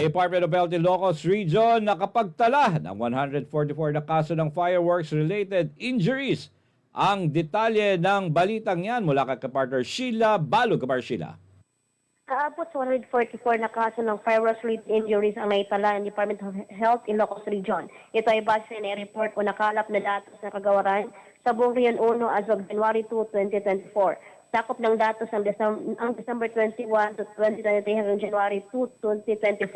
Department of Health Ilocos Region nakapagtala ng 144 na kaso ng fireworks-related injuries. Ang detalye ng balitang yan mula kay kapartner Sheila Balo. Kapar Sheila. Kaabot sa 144 na kaso ng fireworks-related injuries ang naitala ng Department of Health in Ilocos Region. Ito ay base na report o nakalap na datos ng kagawaran sa buong Region 1 as of January 2, 2024. Sakop ng datos ng December, ang December 21 to 2023 hanggang January 2, 2024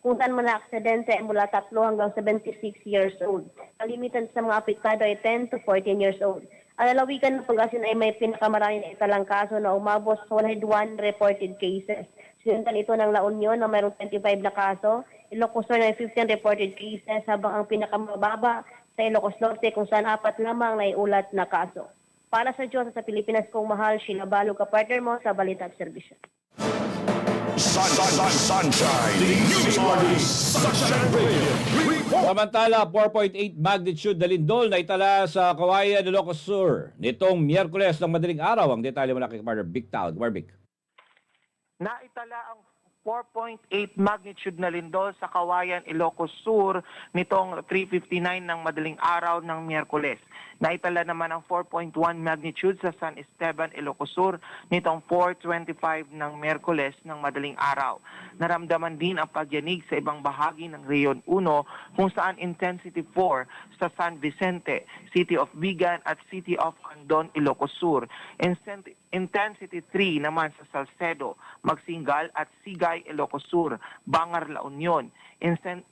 kung saan mga aksidente ay mula 3 hanggang 76 years old. Ang limitan sa mga apektado ay 10 to 14 years old. Ang lalawigan ng Pangasinan ay may pinakamarami na italang kaso na umabot sa 101 reported cases. Sinundan ito ng La Union na mayroong 25 na kaso, Ilocos na may 15 reported cases habang ang pinakamababa sa Ilocos Norte kung saan apat lamang na iulat na kaso. Para sa Diyos at sa Pilipinas kong mahal, sinabalo ka partner mo sa Balita at Serbisyo. Sun, sun, sun, sunshine. News Sunshine Radio. Report. Samantala, 4.8 magnitude na lindol na itala sa Kawayan, Ilocos Sur. Nitong Miyerkules ng madaling araw, ang detalye mula kay kapartner Big Tal. Kapar Big. Naitala ang 4.8 magnitude na lindol sa Kawayan, Ilocos Sur nitong 3.59 ng madaling araw ng Miyerkules. Naitala naman ang 4.1 magnitude sa San Esteban, Ilocos Sur nitong 4.25 ng Miyerkules ng madaling araw. Naramdaman din ang pagyanig sa ibang bahagi ng Region 1 kung saan intensity 4 sa San Vicente, City of Vigan at City of Andon, Ilocos Sur. Intensity 3 naman sa Salcedo, Magsingal at Sigay, Ilocos Sur, Bangar, La Union.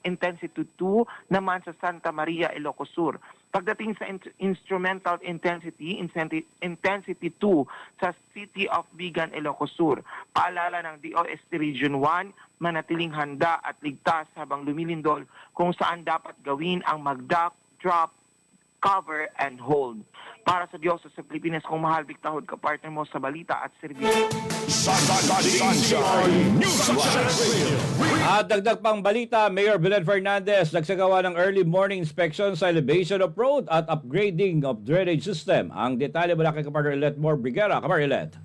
Intensity 2 naman sa Santa Maria, Ilocos Sur. Pagdating sa in- instrumental intensity, incenti- intensity 2 sa City of Vigan, Ilocos Sur. Paalala ng DOST Region 1, manatiling handa at ligtas habang lumilindol kung saan dapat gawin ang mag-duck, drop, cover, and hold. Para sa Diyos sa Pilipinas, kung mahal, Victahod ka partner mo sa balita at serbisyo. At dagdag pang balita, Mayor Belen Fernandez nagsagawa ng early morning inspection sa elevation of road at upgrading of drainage system. Ang detalye mula kay kapartner Ilet More Brigera. Kapar Ilet.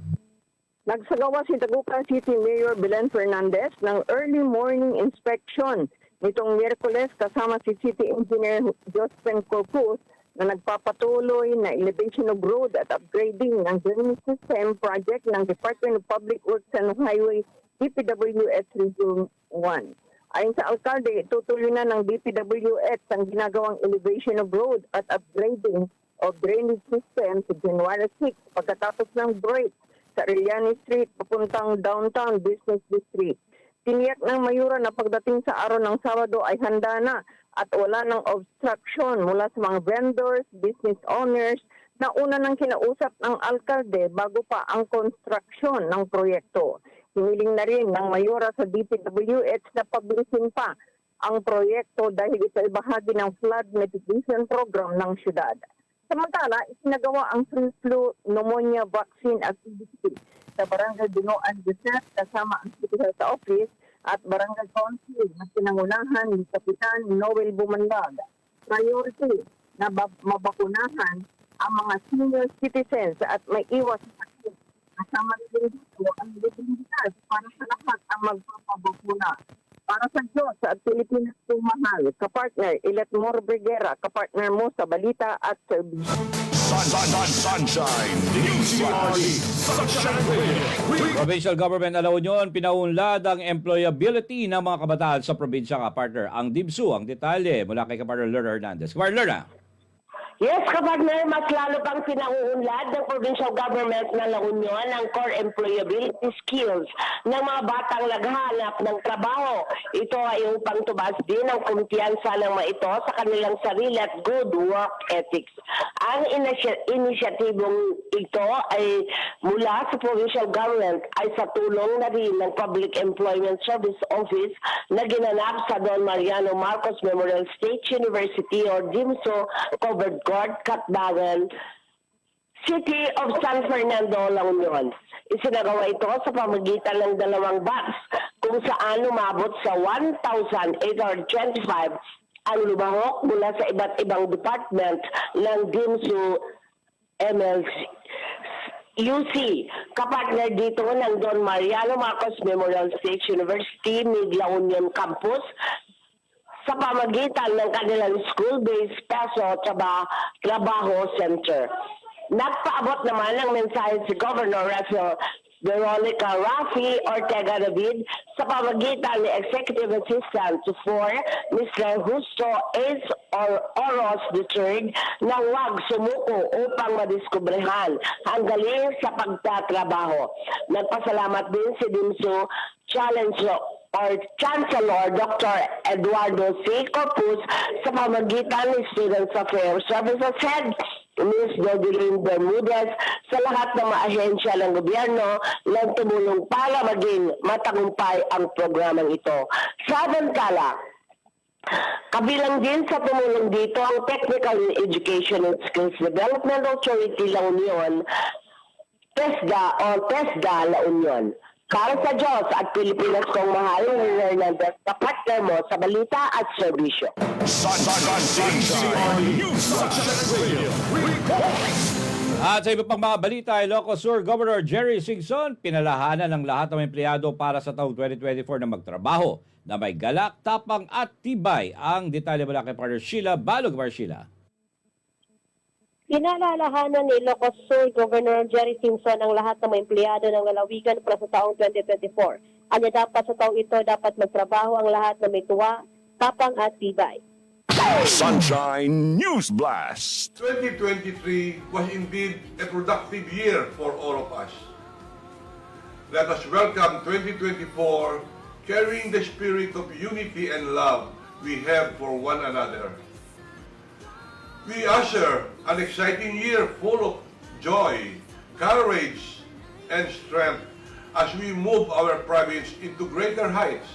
Nagsagawa si Tagupan City Mayor Belen Fernandez ng early morning inspection nitong Miyerkules kasama si City Engineer Josephine Corpus na nagpapatuloy na elevation of road at upgrading ng drainage system project ng Department of Public Works and Highway DPWS Region 1. Ayon sa alkalde, tutuloy na ng DPWS ang ginagawang elevation of road at upgrading of drainage system sa January 6 pagkatapos ng break sa Arellano Street papuntang downtown business district. Tiniyak ng mayura na pagdating sa araw ng Sabado ay handa na at wala ng obstruction mula sa mga vendors, business owners na una nang kinausap ng alkalde bago pa ang construction ng proyekto. Hiniling na rin ng mayura sa DPWH na pabilisin pa ang proyekto dahil ito ay bahagi ng flood mitigation program ng syudad. Samantala, isinagawa ang free flu pneumonia vaccine activity sa Barangay Dinoan Desert kasama ang City Health Office at Barangay Council na pinangunahan ni Kapitan Noel Bumandag. Priority na mabakunahan ang mga senior citizens at may iwas sa sakit. Kasama rin dito ang libreng para sa lahat ang magpapabakuna. Para sa Diyos at Pilipinas kong mahal, kapartner Ilet Mor Brigera, kapartner mo sa balita at service. Sun, sun, sun, sunshine. News Sunshine Radio. Provincial Government na La Union, pinaunlad ang employability ng mga kabataan sa probinsya ka partner. Ang DIBSU, ang detalye mula kay kapartner Lerna Hernandez. Kapartner Lerna. Yes, kapartner, mas lalo pang pinanguunlad ng provincial government ng La Union ang core employability skills ng mga batang naghahanap ng trabaho. Ito ay upang tumas din ang kumpiyansa ng mga ito sa kanilang sarili at good work ethics. Ang inisy- inisyatibong ito ay mula sa provincial government ay sa tulong na rin ng Public Employment Service Office na ginanap sa Don Mariano Marcos Memorial State University or DIMSO Covered Court, Catbagan, City of San Fernando, La Union. Isinagawa ito sa pamagitan ng dalawang batch kung saan umabot sa 1,825 ang lumahok mula sa iba't ibang department ng DIMSU MLC. UC, kapartner dito ng Don Mariano Marcos Memorial State University, Migla Union Campus, sa pamagitan ng kanilang school-based peso traba, trabaho center. Nagpaabot naman ng mensahe si Governor Rafael Veronica Rafi Ortega David sa pamagitan ni Executive Assistant to 4 Mr. Justo Ace or Oros III na huwag sumuko upang madiskubrehan ang galing sa pagtatrabaho. Nagpasalamat din si Dimso Challenge or Chancellor Dr. Eduardo C. Corpus sa pamagitan ni Students Affairs Services Head Ms. Dodeline Bermudez sa lahat ng mga ahensya ng gobyerno na tumulong para maging matagumpay ang programang ito. Samantala, Kabilang din sa tumulong dito ang Technical Education and Skills Development Authority La Union, TESDA o TESDA La Union. Para sa Diyos at Pilipinas kong mahal, Hernandez, kapatner mo sa balita at serbisyo. At sa iba pang mga balita, Ilocos Sur Governor Jerry Singson pinalahanan ng lahat ng empleyado para sa taong 2024 na magtrabaho na may galak, tapang at tibay. Ang detalye mula kay partner Sheila Balog Marshila. Pinalalahanan ni Ilocos Sur Governor Jerry Simpson ang lahat ng mga empleyado ng lalawigan para sa taong 2024. Anya dapat sa taong ito dapat magtrabaho ang lahat na may tuwa, tapang at tibay. Sunshine News Blast. 2023 was indeed a productive year for all of us. Let us welcome 2024 carrying the spirit of unity and love we have for one another. We usher an exciting year full of joy, courage, and strength as we move our province into greater heights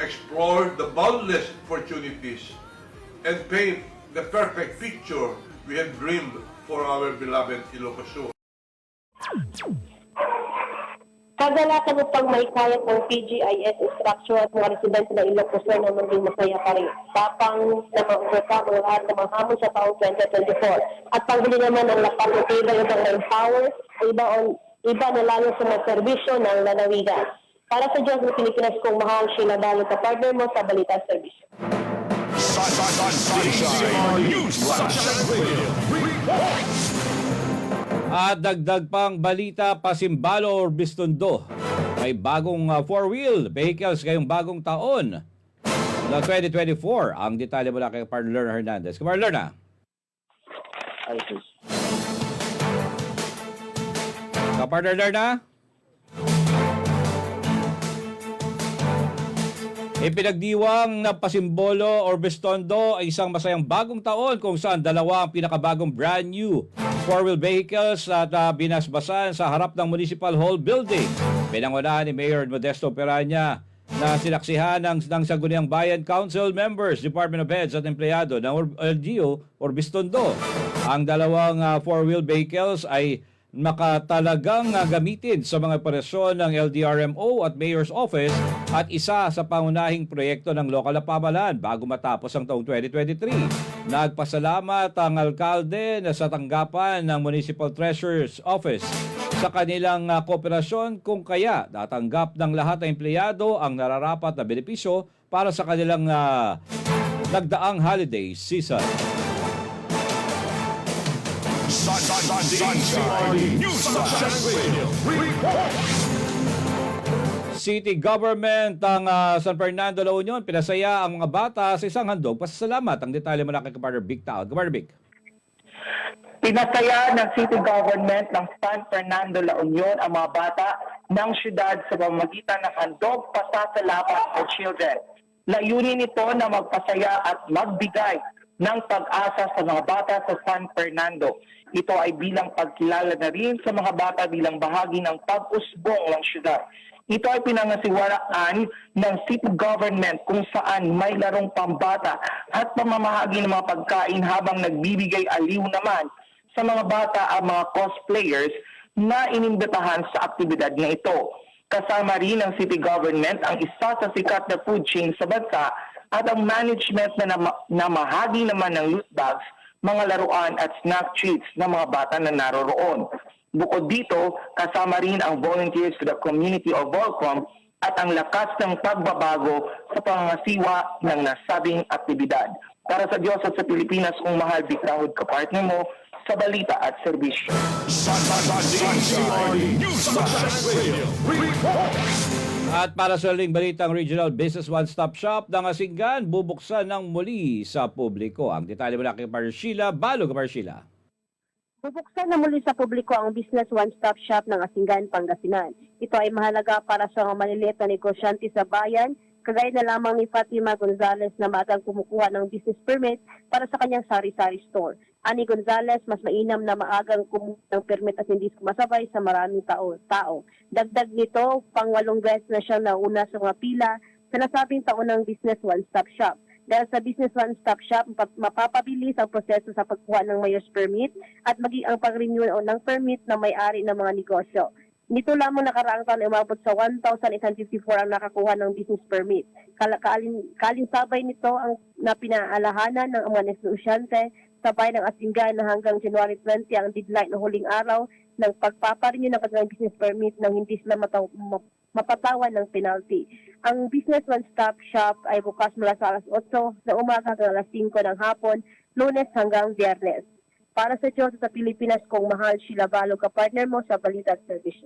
explore the boundless opportunities, and paint the perfect picture we have dreamed for our beloved Ilocos Sur. Kagalakan upang may kaya ng PGIS structure at mga residente ng Ilocos Sur na maging masaya pa rin. Tapang na ma-overcome ang lahat ng mga hamon sa taong 2024. At pagbili naman ang lapat ng tibay upang ma-empower, iba, on, iba na lalo sa mga serbisyo ng lalawigan. Para sa Diyos ng Pilipinas kong mahal, Sheila Dalo, partner mo sa Balita Service. Sun, sun, sun, sunshine. News Sunshine Radio. Report. At dagdag pang balita, Pasimbalo or Bistondo. May bagong uh, four-wheel vehicles ngayong bagong taon na 2024. Ang detalye mula kay partner Lerna Hernandez. Kamar Lerna. Kapartner Lerna. Ipinagdiwang na Pasimbolo or Bistondo ay isang masayang bagong taon kung saan dalawa ang pinakabagong brand new four-wheel vehicles at uh, binasbasan sa harap ng Municipal Hall Building. Pinangunahan ni Mayor Modesto Peranya na sinaksihan ng, ng Sangguniang Bayan Council members, Department of Heads at empleyado ng LGU or Bistondo. Ang dalawang uh, four-wheel vehicles ay makatalagang uh, gamitin sa mga operasyon ng LDRMO at Mayor's Office at isa sa pangunahing proyekto ng lokal na pamahalaan bago matapos ang taong 2023. Nagpasalamat ang alkalde na sa tanggapan ng Municipal Treasurer's Office sa kanilang uh, kooperasyon kung kaya natanggap ng lahat ng empleyado ang nararapat na benepisyo para sa kanilang uh, nagdaang holiday season. Sun, sun, sun, sunshine. News Sunshine Radio. Report. City Government ng ah, San Fernando, La Union, pinasaya ang mga bata sa isang handog. Pasasalamat ang detalye mula kay Kapartner Big Town. Kapartner Big. Pinasaya ng City Government ng San Fernando La Union ang mga bata ng syudad sa pamamagitan ng handog pasasalamat for children. Layunin nito na magpasaya at magbigay ng pag-asa sa mga bata sa San Fernando. Ito ay bilang pagkilala na rin sa mga bata bilang bahagi ng pag-usbong ng syudad. Ito ay pinangasiwaraan ng city government kung saan may larong pambata at pamamahagi ng mga pagkain habang nagbibigay aliw naman sa mga bata ang mga cosplayers na inimbitahan sa aktibidad na ito. Kasama rin ng city government ang isa sa sikat na food chain sa bansa at ang management na nama- namahagi naman ng loot bags, mga laruan at snack treats ng mga bata na naroroon. Bukod dito, kasama rin ang volunteers to the community of Volcom at ang lakas ng pagbabago sa pangasiwa ng nasabing aktibidad. Para sa Diyos at sa Pilipinas, kung mahal bikrahod kapartner mo sa balita at serbisyo. Sunshine News Sunshine Radio. Report. At para sa huling balitang Regional Business One Stop Shop ng Asinggan, bubuksan ng muli sa publiko. Ang detalye mula kay Par Sheila. Balo ka Par Sheila. Bubuksan na muli sa publiko ang Business One-Stop Shop ng Asingan, Pangasinan. Ito ay mahalaga para sa mga maliliit na negosyante sa bayan, kagaya na lamang ni Fatima Gonzalez na magang kumukuha ng business permit para sa kanyang sari-sari store. Ani Gonzalez, mas mainam na maagang kumuha ng permit at hindi sumasabay sa maraming tao. tao. Dagdag nito, pangwalong beses na siyang nauna sa mga pila sa nasabing taon ng Business One-Stop Shop. Dahil sa Business One-Stop Shop, mapa- mapapabilis ang proseso sa pagkuha ng mayor's permit at maging ang pag-renew ng permit na may-ari ng mga negosyo. Nito lamang nakaraang taon umabot sa 1,854 ang nakakuha ng business permit. Kaalin, kalinsabay nito ang na pinaalahanan ng mga negosyante sa bayan ng Asinggan na hanggang January 20 ang deadline ng huling araw ng pagpaparenew ng kanilang business permit nang hindi sila mataw- ma- mapatawan ng penalty. Ang Business One Stop Shop ay bukas mula sa alas 8 na umaga hanggang alas 5 ng hapon, lunes hanggang biyernes. Para sa Diyos sa Pilipinas, kung mahal Sheila Balo ka partner mo sa Balita at Service.